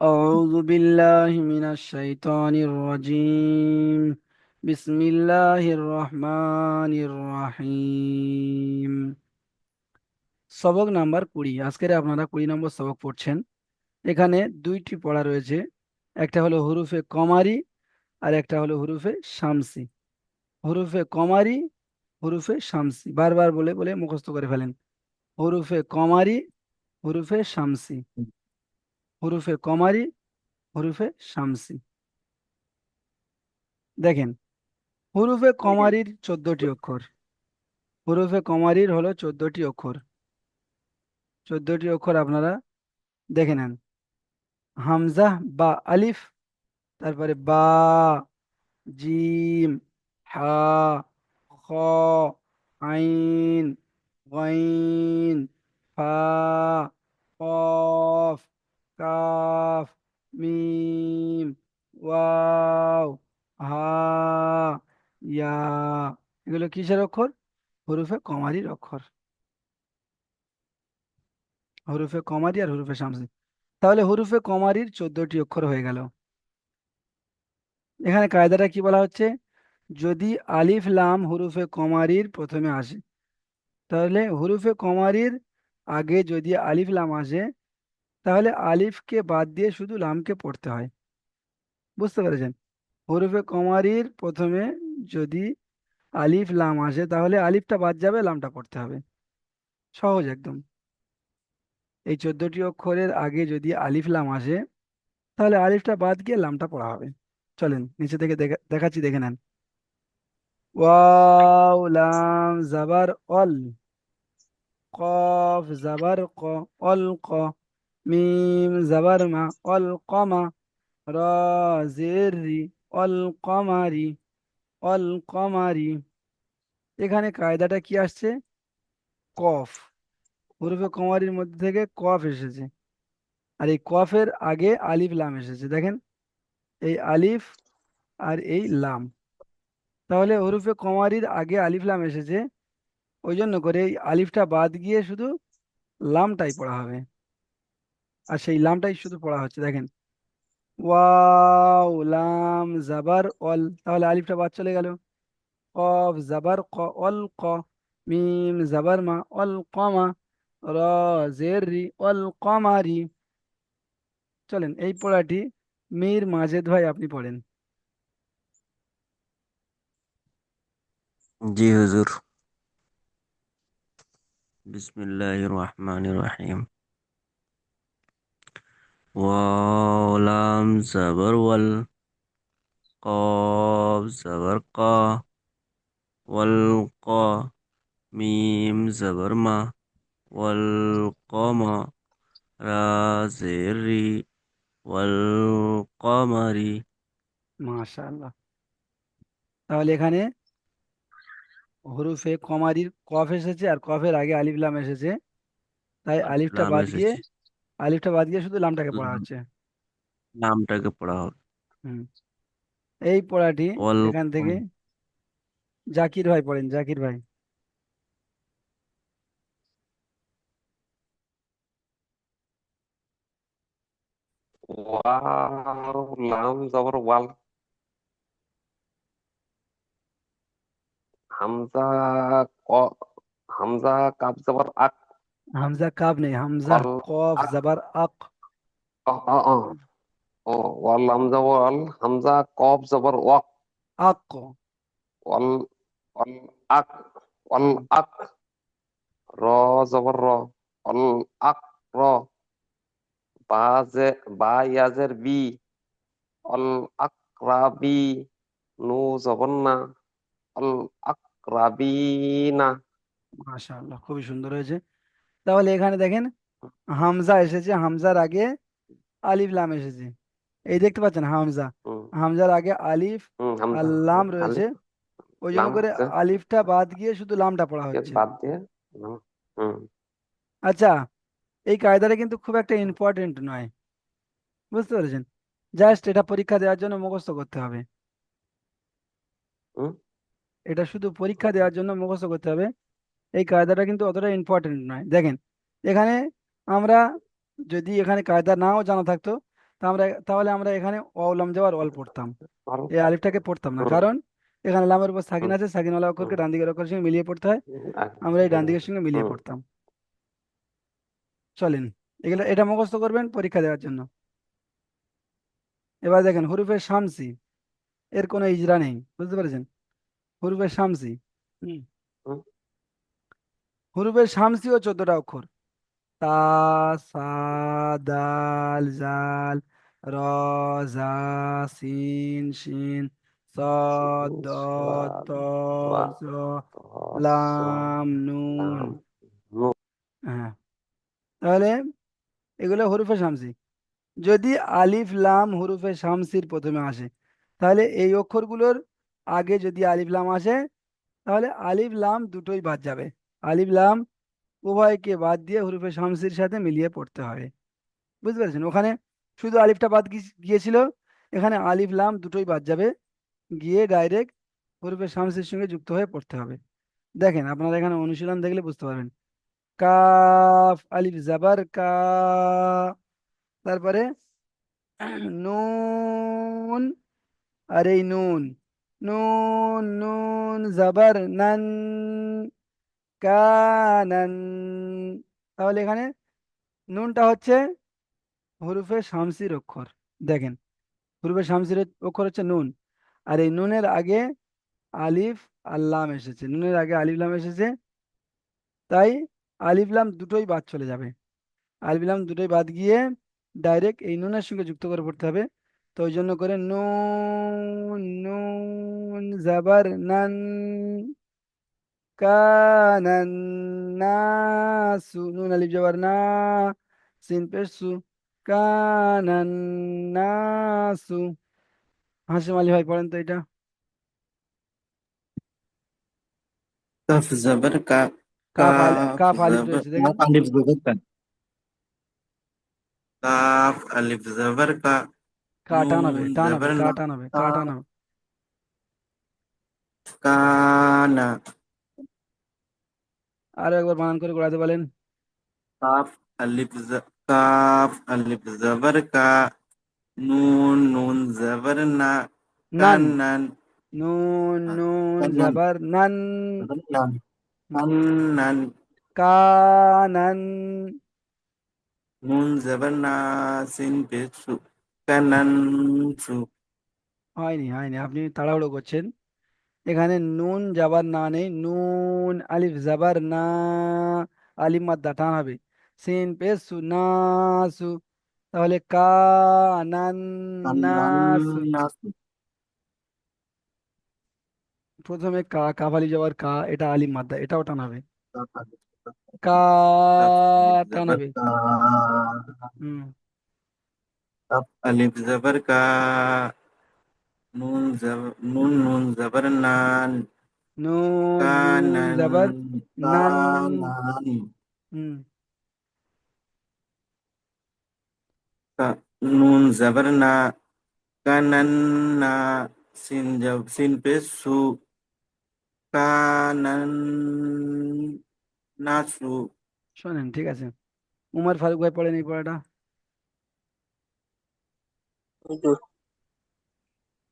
أعوذ بالله من الشيطان الرجيم بسم الله الرحمن الرحيم সবক নাম্বার কুড়ি আজকের আপনারা কুড়ি নম্বর সবক পড়ছেন এখানে দুইটি পড়া রয়েছে একটা হলো হুরুফে কমারি আর একটা হলো হুরুফে শামসি হুরুফে কমারি হুরুফে শামসি বারবার বলে বলে মুখস্থ করে ফেলেন হুরুফে কমারি হুরুফে শামসি হুরুফে কমারি হরুফে শামসি। দেখেন হুরুফে কমারির চোদ্দটি অক্ষর। হুরুফে কমারির হলো চোদ্দটি অক্ষর। চোদ্দটি অক্ষর আপনারা দেখে নেন। হামজা বা আলিফ তারপরে বা জিম হা খ আইন গাইন ফা কফ। কাফ, মিম, ওয়াও, হা, ইয়া। এগুলো কিসের অক্ষর? হুরুফে কমারির অক্ষর। হুরুফে কমারি আর হুরুফে শামসি। তাহলে হুরুফে কমারির চোদ্দটি অক্ষর হয়ে গেল। এখানে কায়দাটা কি বলা হচ্ছে? যদি আলিফ, লাম হুরুফে কমারির প্রথমে আসে, তাহলে হুরুফে কমারির আগে যদি আলিফ, লাম আসে তাহলে আলিফকে বাদ দিয়ে শুধু লামকে পড়তে হয়। বুঝতে পেরেছেন? হুরুফে কমারির প্রথমে যদি আলিফ লাম আসে, তাহলে আলিফটা বাদ যাবে, লামটা পড়তে হবে। সহজ একদম। এই চোদ্দটি অক্ষরের আগে যদি আলিফ লাম আসে, তাহলে আলিফটা বাদ গিয়ে লামটা পড়া হবে। চলেন, নিচে থেকে দেখা- দেখাচ্ছি, দেখে নেন। ওয়াও, লাম, জাবার, অল। কফ, জাবার, ক, অল, ক। মিম জাবার মা অল কমা র অল কমারি এখানে কায়দাটা কি আসছে? কফ। হুরুফে কমারির মধ্যে থেকে কফ এসেছে। আর এই কফের আগে আলিফ লাম এসেছে। দেখেন, এই আলিফ আর এই লাম। তাহলে হরুফে কমারির আগে আলিফ লাম এসেছে। ওই জন্য করে এই আলিফটা বাদ গিয়ে শুধু লামটাই পড়া হবে। আর সেই লামটাই শুধু পড়া হচ্ছে, দেখেন। ওয়াও, লাম, জাবার, অল। তাহলে আলিফটা বাদ চলে গেল। কফ, জাবার, ক, অল, ক। মিম, জাবার, মা, অল কমা র, জের, রি, অল কমারি চলেন, এই পড়াটি মীর মাজেদ ভাই আপনি পড়েন। জি, হুজুর। বিসমিল্লাহির রহমানির রহিম। ওয়াও লাম জাবার ওয়াল কফ জাবার কা ওয়াল কা মিম জাবার মা ওয়াল কমা রা জের রি ওয়াল কমারি মাশাআল্লাহ তাহলে এখানে হরুফে কমারির কফ এসেছে আর কফের আগে আলিফ লাম এসেছে তাই আলিফ আলিফটা লাম বাদ গিয়ে এসেছে আলিফটা বাদ দিয়ে শুধু লামটাকে পড়া হচ্ছে। নামটাকে পড়া হবে হুম। এই পড়াটি এখান থেকে জাকির ভাই পড়েন জাকির ভাই। ওয়াও লাম জবর ওয়াল। হামজা ক হামজা কাব জবর আক হামজা কাব নেই হামজা অল কফ আক জাবার আক অ অ অ ও ওয়াল হামজা ওয়াল হামজা কব জবর ওয়াক আক ওয়াল ওয়াল আক ওয়াল হুম আক র জবর র ওয়াল আক র বা জে বা ইয়াজের বি ওয়াল আকরাবি নু জবর না ওয়াল আকরাবিনা মাশাআল্লাহ খুবই সুন্দর হয়েছে। তাহলে এখানে দেখেন হামজা এসেছে হামজার আগে আলিফ লাম এসেছে। এই দেখতে পাচ্ছেন হামজা। হামজার আগে আলিফ আর লাম রয়েছে। ওই জন্য করে আলিফটা বাদ গিয়ে শুধু লামটা পড়া হচ্ছে। বাদ দিয়ে। আচ্ছা এই কায়দাটা কিন্তু খুব একটা ইম্পর্টেন্ট নয়। বুঝতে পেরেছেন? জাস্ট এটা পরীক্ষা দেওয়ার জন্য মুখস্থ করতে হবে। এটা শুধু পরীক্ষা দেওয়ার জন্য মুখস্থ করতে হবে। এই কায়দাটা কিন্তু অতটা ইম্পর্টেন্ট নয়। দেখেন এখানে আমরা যদি এখানে কায়দা নাও জানা থাকতো আমরা তাহলে আমরা এখানে অলাম যাওয়ার অল পড়তাম। এই আলিফটাকে পড়তাম না। কারণ এখানে লামের উপর সাকিন। আছে সাকিনওয়ালা অক্ষরকে হুম। ডান দিকের অক্ষরের সঙ্গে মিলিয়ে পড়তে হয়। আমরা এই ডান দিকের সঙ্গে মিলিয়ে পড়তাম। চলেন এগুলো এটা মুখস্থ করবেন পরীক্ষা দেওয়ার জন্য। এবার দেখেন হুরুফে শামসি এর কোনো ইজরা নেই বুঝতে পেরেছেন? হুরুফে শামসি হুম। হুম। হুরুফে শামসিও চোদ্দটা অক্ষর। তা, সা দাল জাল র, জা সিন শিন সদ দ, ত, জ লাম নুন হ্যাঁ। তাহলে এগুলো হুরুফে শামসি। যদি আলিফ, লাম হুরুফে শামসির প্রথমে আসে, তাহলে এই অক্ষরগুলোর আগে যদি আলিফ, লাম আসে, তাহলে আলিফ, লাম দুটোই বাদ যাবে। আলিফ লাম উভয়কে বাদ দিয়ে হুরুফে শামসির সাথে মিলিয়ে পড়তে হবে বুঝতে পেরেছেন? ওখানে শুধু আলিফটা বাদ গিয়ে- গিয়েছিল, এখানে আলিফ লাম দুটোই বাদ যাবে, গিয়ে ডাইরেক্ট হুরুফে শামসির সঙ্গে যুক্ত হয়ে পড়তে হবে। দেখেন, আপনারা এখানে অনুশীলন দেখলে বুঝতে পারবেন। কাফ, আলিফ, জাবার, কা, তারপরে নুন, আর নুন। নুন নুন, জাবার, নান কানান। তাহলে এখানে নুনটা হচ্ছে হুরুফে শামসির অক্ষর। দেখেন হুরুফে শামসির অক্ষর হচ্ছে নুন। আর এই নুনের আগে আলিফ আল্লাম এসেছে। নুনের আগে আলিফ, লাম এসেছে। তাই আলিফলাম দুটোই বাদ চলে যাবে। আলিফ, লাম দুটোই বাদ গিয়ে ডাইরেক্ট এই নুনের সঙ্গে যুক্ত করে পড়তে হবে। তো ওই জন্য করে নুন নুন, জাবার, নান। কানান নাসু নুন আলিফ জাবার না সিন পেশ কানান নাসু হাসিম আলী ভাই পড়েন তো এটা। কাফ জবর কা কাফ আলি- কাফ আলিফ রয়েছে দেখেন। আলিফ জবর কা কাফ আলিফ জবর কা কা টান হবে নুন টান হবে জবর কা না টান হবে কা কা টান হবে। কানা আরও একবার বানান করে ঘোরাতে বলেন কাফ আলিফ কাফ আলিফ জবর কা নুন নুন জবর না নান। নুন। নুন কানান জাবার নান। কানান কানান কানান নুন। জবর না সিন পেশ কানান সু। হয়নি হয়নি আপনি তাড়াহুড়ো করছেন। এখানে নুন জাবার না নেই নুন আলিফ জাবার না আলিফ মাদ্দা টান হবে। সিন পেশ সু না সু। তাহলে কানান নাসু প্রথমে কা কাফালি যাওয়ার কা এটা আলিফ মাদ্দা এটাও টান হবে। কা টান হবে। হুম। আলিফ জবর কা। নুন জবর নুন নুন জবর নান নুন জাবার নান নুন জবর না কানান না সিন জব সিন पे সু কানান নাসু শোনেন ঠিক আছে। উমর ফারুক ভাই পড়েন এই পড়াটা।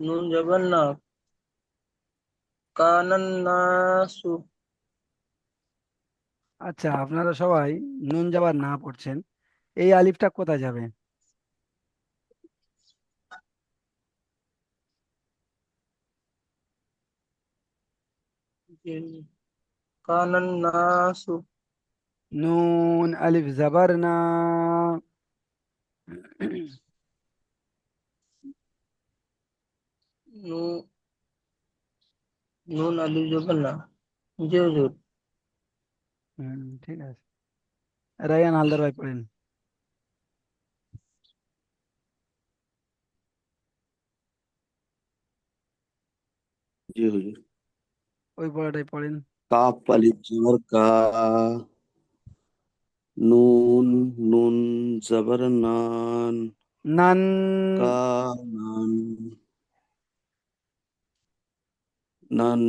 নুন জবর না। কানান্নাসু। আচ্ছা আপনারা সবাই নুন যাবার না পড়ছেন এই আলিফটা কোথায় যাবে? কানান্নাসু। নুন আলিফ জাবার না। नो नो नॉलेजेबल ना জোর জোর হুম ঠিক আছে রায়ান হালদার ভাই পড়েন জি হুজুর ওই পড়াটাই পড়েন কাফ আলিফ জবর কা নুন নুন জবর নান নান কা নান নন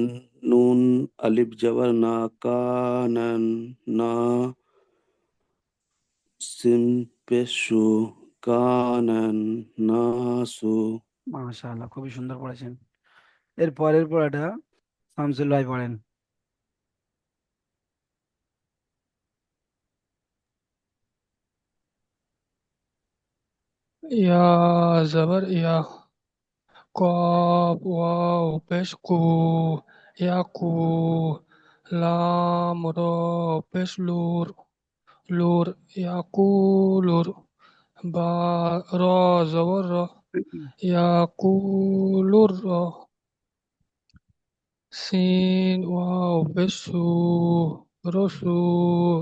নুন আলিফ জবর না কানান না পেশু মাশাআল্লাহ খুবই সুন্দর পড়েছেন। এর পরের পড়াটা শামসুল ভাই পড়েন। ইয়া জবর ইয়া Kau Waw, Pesku, Yaku, Lam, Ra, Peslur, Lur, Yakulur, Ba, Ra, Zawarra, Yakulurra, Sin, Waw, Pesu, rosu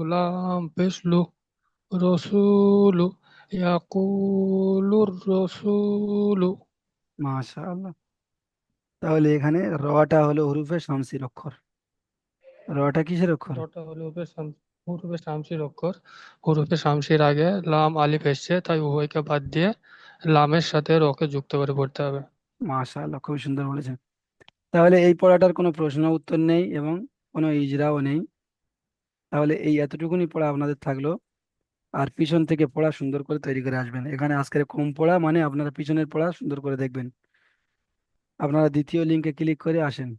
Lam, Peslu, Rasulu, Yakulur, rosulu. মাশাআল্লাহ। তাহলে এখানে রটা হলো হুরুফে শামসির অক্ষর। রটা কিসের অক্ষর? রটা হলো হুরুফে শাম- হুরুফে শামসির অক্ষর। হুরুফে শামসির আগে লাম আলিফ এসছে তাই উভয়কে বাদ দিয়ে লামের সাথে রকে যুক্ত করে পড়তে হবে। মাশাআল্লাহ খুবই সুন্দর বলেছেন। তাহলে এই পড়াটার কোনো প্রশ্ন উত্তর নেই এবং কোনো ইজরাও নেই। তাহলে এই এতটুকুনি পড়া আপনাদের থাকল। আর পিছন থেকে পড়া সুন্দর করে তৈরি করে আসবেন। এখানে আজকের কম পড়া মানে আপনারা পিছনের পড়া সুন্দর করে দেখবেন। আপনারা দ্বিতীয় লিঙ্কে ক্লিক করে আসেন।